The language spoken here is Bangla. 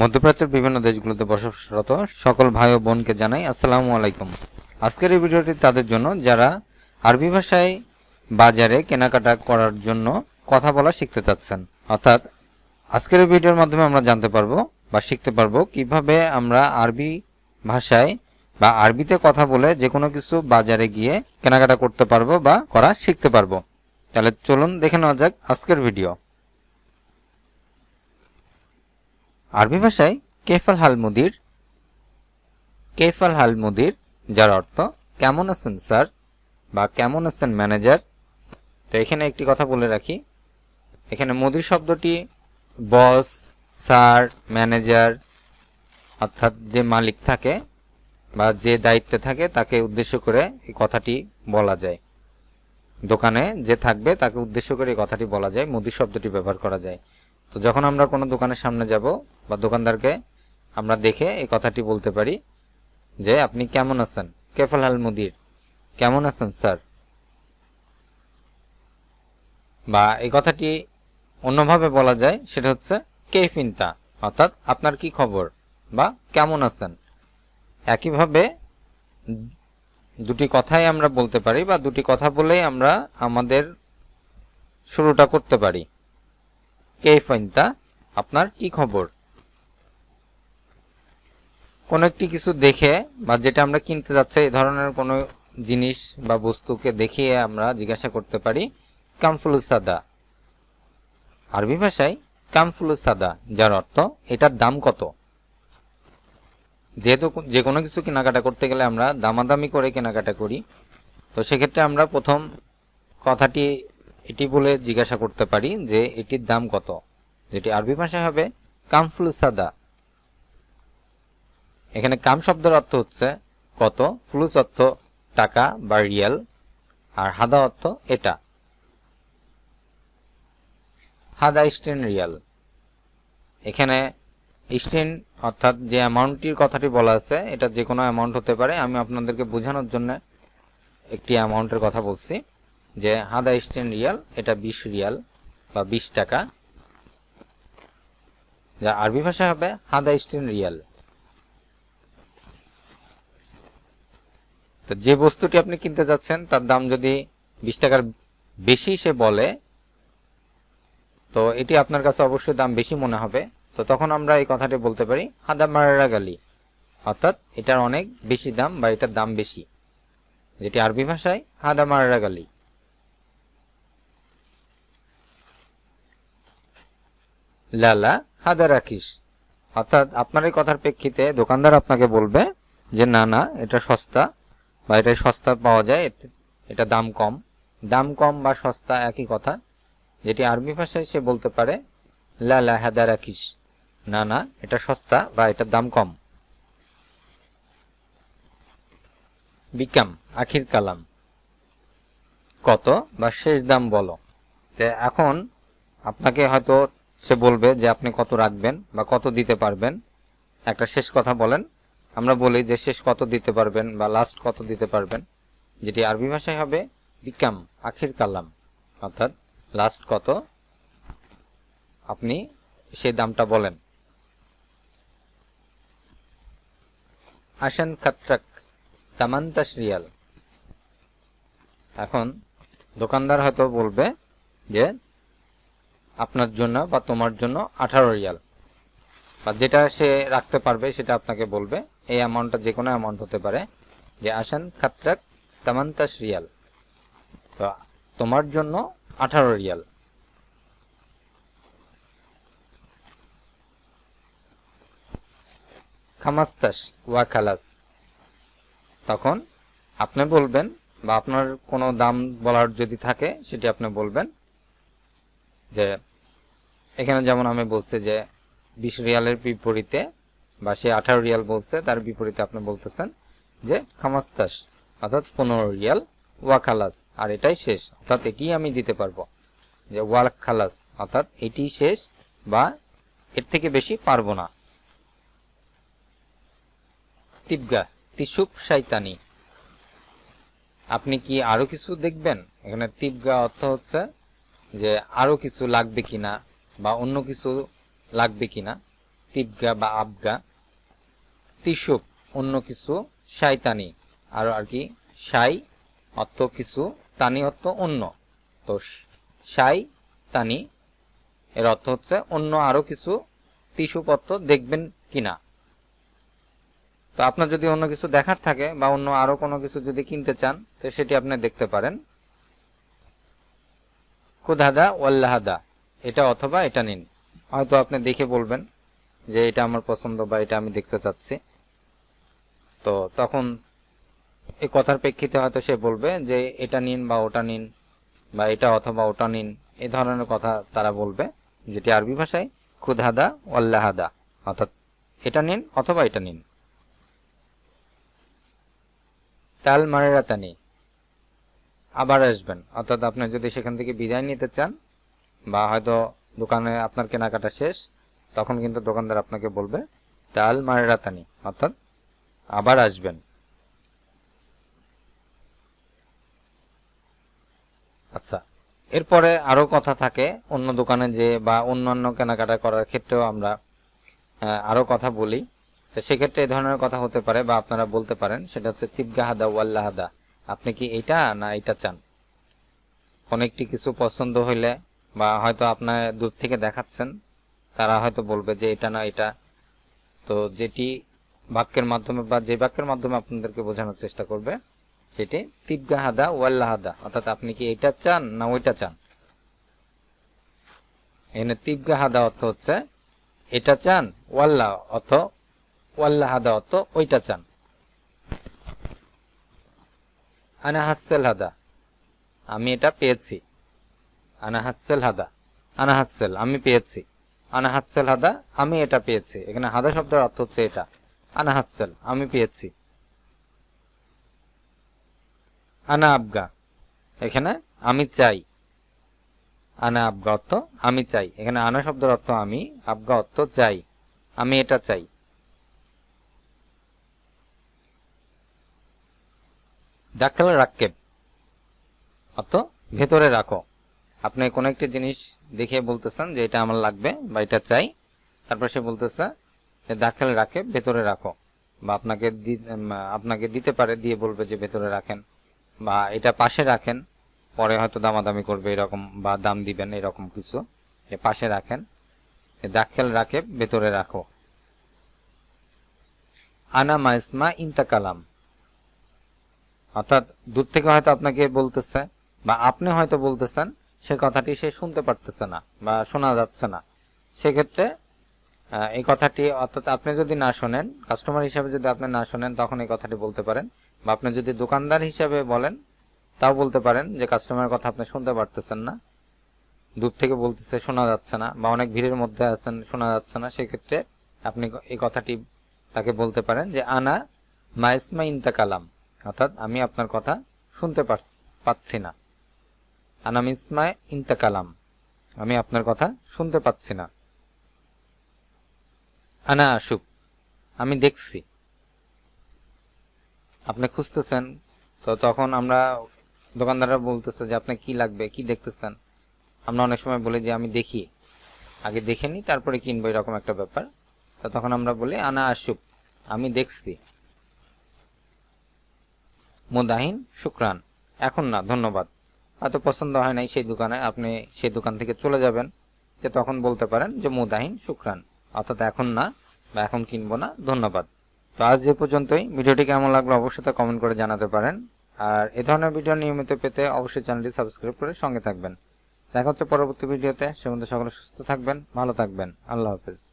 মধ্যপ্রাচ্যের বিভিন্ন দেশগুলোতে বসবাসরত সকল ভাই ও বোনকে জানাই আসসালামু আলাইকুম। আজকের এই ভিডিওটি তাদের জন্য, যারা আরবি ভাষায় বাজারে কেনাকাটা করার জন্য কথা বলা শিখতে চাচ্ছেন। অর্থাৎ আজকের ভিডিওর মাধ্যমে আমরা জানতে পারব বা শিখতে পারব কীভাবে আমরা আরবি ভাষায় বা আরবিতে কথা বলে যে কোনো কিছু বাজারে গিয়ে কেনাকাটা করতে পারব বা করা শিখতে পারব। তাহলে চলুন দেখে নেওয়া যাক আজকের ভিডিও। আরবি ভাষায় কেফাল হাল মুদির। কেফাল হাল মুদির, যার অর্থ, কেমন আছেন, স্যার? বা, কেমন আছেন, ম্যানেজার? তো এখানে একটি কথা বলে রাখি। এখানে মুদির শব্দটি বস, স্যার, ম্যানেজার, অর্থাৎ যে মালিক থাকে বা যে দায়িত্বে থাকে, তাকে উদ্দেশ্য করে এই কথাটি বলা যায়। দোকানে যে থাকবে, তাকে উদ্দেশ্য করে এই কথাটি বলা যায়, মুদির শব্দটি ব্যবহার করা যায়। তো যখন আমরা কোনো দোকানের সামনে যাব বা দোকানদারকে আমরা দেখে এই কথাটি বলতে পারি যে, আপনি কেমন আছেন? কেফাল হাল মুদির? কেমন আছেন, স্যার? বা এই কথাটি অন্যভাবে বলা যায়, সেটা হচ্ছে কেফিনতা অর্থাৎ, আপনার কি খবর? বা, কেমন আছেন? একইভাবে দুটি কথাই আমরা বলতে পারি বা দুটি কথা বলেই আমরা আমাদের শুরুটা করতে পারি। কেফাইনতা, আপনার কি খবর? কোন একটি কিছু দেখে বা যেটা আমরা কিনতে যাচ্ছি, এই ধরনের কোনো জিনিস বা বস্তুকে দেখিয়ে আমরা জিজ্ঞাসা করতে পারি কামফুলু সাদা আরবি ভাষায় কামফুলু সাদা যার অর্থ এটার দাম কত? যেহেতু যে কোনো কিছু কেনাকাটা করতে গেলে আমরা দামাদামি করে কেনাকাটা করি, তো সেক্ষেত্রে আমরা প্রথম কথাটি এটি বলে জিজ্ঞাসা করতে পারি যে এটির দাম কত। যেটি আরবি ভাষায় হবে কামফুল সাদা এখানে কাম শব্দের অর্থ হচ্ছে কত, ফুলুস অর্থ টাকা বা রিয়াল, আর হাদা অর্থ এটা। হাদা স্টেন রিয়াল। এখানে স্টেন অর্থাৎ যে অ্যামাউন্টটির কথাটি বলা আছে, এটা যে কোনো অ্যামাউন্ট হতে পারে। আমি আপনাদেরকে বোঝানোর জন্য একটি অ্যামাউন্টের কথা বলছি। যে হাদা স্টেন রিয়াল, এটা বিশ রিয়াল বা বিশ টাকা। যা আরবি ভাষায় হবে হাদা স্টেন রিয়াল। তো যে বস্তুটি আপনি কিনতে যাচ্ছেন, তার দাম যদি বিশ টাকার বেশি সে বলে, তো এটি আপনার কাছে অবশ্যই দাম বেশি মনে হবে। তো তখন আমরা এই কথাটি বলতে পারি, হাদা মারা গালি। অর্থাৎ এটার অনেক বেশি দাম বা এটার দাম বেশি। যেটি আরবি ভাষায় হাদা মারা গালি। লালা হাদা রাখিস অর্থাৎ আপনার এই কথার প্রেক্ষিতে দোকানদার আপনাকে বলবে যে, না না, এটা সস্তা বা এটা সস্তা পাওয়া যায় এটা দাম কম। দাম কম বা সস্তা একই কথা, যেটি আরবি ভাষায় সে বলতে পারে, লালা হাদা রাখিস না না, এটা সস্তা বা এটার দাম কম। বিকাম, আখির কালাম। কত বা শেষ দাম বলো। এখন আপনাকে হয়তো সে বলবে যে আপনি কত রাখবেন বা কত দিতে পারবেন। একটা শেষ কথা বলেন। আমরা বলি যে শেষ কত দিতে পারবেন বা লাস্ট কত দিতে পারবেন, যেটি আরবি ভাষায় হবে বিকাম, আখির কালাম। অর্থাৎ লাস্ট কত আপনি সেই দামটা বলেন। আসেন খাত্রাক তামান্তাস রিয়াল। এখন দোকানদার হয়তো বলবে যে আপনার জন্য বা তোমার জন্য আঠারো রিয়াল। বা যেটা সে রাখতে পারবে সেটা আপনাকে বলবে। এই অ্যামাউন্টটা যে কোনো অ্যামাউন্ট হতে পারে। যে আসান খাত্রাক তামান্তাস রিয়াল। তোমার জন্য আঠারো রিয়াল। খামাস্তাস ওয়া খালাস। তখন আপনি বলবেন বা আপনার কোনো দাম বলার যদি থাকে সেটি আপনি বলবেন যে এখানে যেমন আমি বলছি যে বিশ রিয়ালের বিপরীতে বা সে আঠারো রিয়াল বলছে, তার বিপরীতে আপনি বলতেছেন যে খামাস্তাস, অর্থাৎ পনেরো রিয়াল ওয়া খালাস আর এটাই শেষ, অর্থাৎ এটি আমি দিতে পারব। যে ওয়াল খালাস অর্থাৎ এটি শেষ বা এর থেকে বেশি পারব না। তিবগা, তিসুপ শয়তানি। আপনি কি আরও কিছু দেখবেন? এখানে তিবগা অর্থ হচ্ছে যে আরও কিছু লাগবে কিনা? বা অন্য কিছু লাগবে কিনা, তিবগা বা আবগা, তিসুক, অন্য কিছু শাইতানি, আর আর কি সাই অর্থ কিছু, তানি অর্থ অন্য। তো সাই তানি, এর অর্থ হচ্ছে অন্য আরও কিছু টিস্যু পত্র দেখবেন কিনা। তো আপনার যদি অন্য কিছু দেখার থাকে বা অন্য আরও কোনো কিছু যদি কিনতে চান, তো সেটি আপনি দেখতে পারেন। খুদাদা ওয়াল্লাহাদা। এটা অথবা এটা নিন। হয়তো আপনি দেখে বলবেন যে এটা আমার পছন্দ বা এটা আমি দেখতে চাচ্ছি। তো তখন এই কথার প্রেক্ষিতে হয়তো সে বলবে যে এটা নিন বা ওটা নিন বা এটা অথবা ওটা নিন, এ ধরনের কথা তারা বলবে যেটি আরবি ভাষায় খুদহাদা ওয়াল্লাহাদা, অর্থাৎ এটা নিন অথবা এটা নিন। তাল মারেরাতানি, আবার আসবেন। অর্থাৎ আপনি যদি সেখান থেকে বিদায় নিতে চান বা হয়তো দোকানে আপনার কেনাকাটা শেষ তখন কিন্তু দোকানদার আপনাকে বলবে তাল মারেরাতানি অর্থাৎ আবার আসবেন। আচ্ছা এরপরে আরও কথা থাকে অন্য দোকানে যে বা অন্যান্য কেনাকাটা করার ক্ষেত্রেও আমরা আহ, আরও কথা বলি। তো সেক্ষেত্রে এই ধরনের কথা হতে পারে বা আপনারা বলতে পারেন সেটা হচ্ছে তিবগাহাদা ওয়াল্লাহাদা। আপনি কি এটা না এটা চান? অনেকটি কিছু পছন্দ হইলে বা হয়তো আপনার দূর থেকে দেখাচ্ছেন, তারা হয়তো বলবে যে এটা না, এটা। তো যেটি বাক্যের মাধ্যমে বা যে বাক্যের মাধ্যমে আপনাদেরকে বোঝানোর চেষ্টা করবে, সেটি তিবগাহাদা ওয়াল্লাহাদা, অর্থাৎ আপনি কি এটা চান না ওইটা চান? এনে এখানে তিবগাহাদা অর্থ হচ্ছে এটা চান ওয়াল্লাহ অর্থ, ওয়াল্লাহাদা অর্থ ওইটা চান। আনা হাসেল হাদা আমি এটা পেয়েছি। আনা হাসেল হাদা। আনা হাসেল আমি পেয়েছি। আনা হাসেল হাদা, আমি এটা পেয়েছি। এখানে হাদা শব্দের অর্থ হচ্ছে এটা। আনা হাসেল আমি পেয়েছি। আনা আবগা, এখানে আমি চাই। আনা আবগা অর্থ, আমি চাই। এখানে আনা শব্দের অর্থ আমি, আবগা অর্থ চাই। আমি এটা চাই। দাখাল রাক্কেব অর্থ, ভেতরে রাখো। আপনি কোন একটি জিনিস দেখে বলতেছেন যে এটা আমার লাগবে বা এটা চাই, তারপর সে বলতেছে দাখাল রাখে, ভেতরে রাখো। বা আপনাকে আপনাকে দিতে পারে, দিয়ে বলবে যে ভেতরে রাখেন। বা এটা পাশে রাখেন, পরে হয়তো দামাদামি করবে এরকম বা দাম দিবেন এরকম কিছু। পাশে রাখেন দাখেল রাখে, ভেতরে রাখো। আনা মাইসমা ইন্তাকালাম অর্থাৎ দূর থেকে হয়তো আপনাকে বলতেছে বা আপনি হয়তো বলতেছেন সে কথাটি সে শুনতে পারতেছে না বা শোনা যাচ্ছে না। সেক্ষেত্রে এই কথাটি অর্থাৎ আপনি যদি না শোনেন, কাস্টমার হিসাবে যদি আপনি না শোনেন, তখন এই কথাটি বলতে পারেন। বা আপনি যদি দোকানদার হিসাবে বলেন, তাও বলতে পারেন যে কাস্টমারের কথা আপনি শুনতে পারতেছেন না। দূর থেকে বলতেছে, শোনা যাচ্ছে না বা অনেক ভিড়ের মধ্যে আছেন, শোনা যাচ্ছে না। সেক্ষেত্রে আপনি এই কথাটি তাকে বলতে পারেন যে, আনা মাইসমা ইন্তাকালাম অর্থাৎ, আমি আপনার কথা শুনতে পাচ্ছি না। আনা মিসমা ইন্তাকালাম। আমি আপনার কথা শুনতে পাচ্ছি না। আনা আশুক আমি দেখছি। আপনি খুঁজতেছেন, তো তখন আমরা দোকানদাররা বলতেছে যে আপনি কি লাগবে, কি দেখতেছেন? আমরা অনেক সময় বলি যে আমি দেখি। আগে দেখে নি তারপরে কিনবো, এরকম একটা ব্যাপার। তো তখন আমরা বলি, আনা আশুক আমি দেখছি। মুদাহিন, শুক্রান। এখন না, ধন্যবাদ। হয়তো পছন্দ হয় নাই সেই দোকানে, আপনি সেই দোকান থেকে চলে যাবেন, যে তখন বলতে পারেন যে মুদাহিন শুক্রান। অর্থাৎ এখন না, বা এখন কিনবো না, ধন্যবাদ। তো আজ যে পর্যন্তই। ভিডিওটি কেমন লাগল অবশ্যই তা কমেন্ট করে জানাতে পারেন। আর এ ধরনের ভিডিও নিয়মিত পেতে অবশ্যই চ্যানেলটি সাবস্ক্রাইব করে সঙ্গে থাকবেন। দেখা হচ্ছে পরবর্তী ভিডিওতে। সে মধ্যে সকলে সুস্থ থাকবেন, ভালো থাকবেন। আল্লাহ হাফেজ।